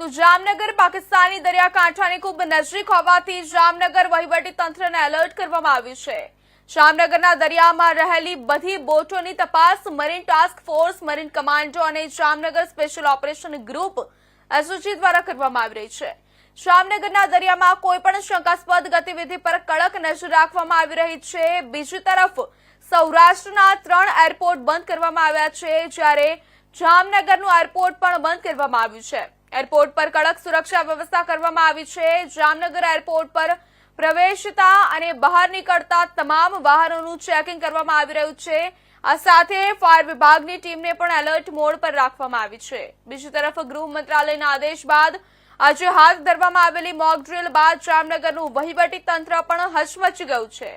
તો જામનગર પાકિસ્તાની દરિયાકાંઠાની ખૂબ નજીક હોવાથી જામનગર વહીવટી તંત્રને એલર્ટ કરવામાં આવ્યું છે. જામનગરના દરિયામાં રહેલી બધી બોટોની તપાસ marine task force, marine commando અને Jamnagar special operation group SOG દ્વારા કરવામાં આવી રહી છે. જામનગરના દરિયામાં કોઈ પણ શંકાસ્પદ ગતિવિધિ પર કડક નજર રાખવામાં આવી રહી છે. બીજી તરફ સૌરાષ્ટ્રના ત્રણ એરપોર્ટ બંધ કરવામાં આવ્યા છે, જ્યારે જામનગરનું એરપોર્ટ પણ બંધ કરવામાં આવ્યું છે. એરપોર્ટ પર કડક સુરક્ષા વ્યવસ્થા કરવામાં આવી છે. જામનગર એરપોર્ટ પર પ્રવેશતા અને બહાર નીકળતા તમામ વાહનોનું ચેકિંગ કરવામાં આવી રહ્યું છે. આ સાથે ફાયર વિભાગની ટીમને પણ એલર્ટ મોડ પર રાખવામાં આવી છે. બીજી તરફ ગૃહ મંત્રાલયના આદેશ બાદ આજે હાથ ધરવામાં આવેલી મોક ડ્રીલ બાદ જામનગરનું વહીવટી તંત્ર પણ હચમચી ગયું છે.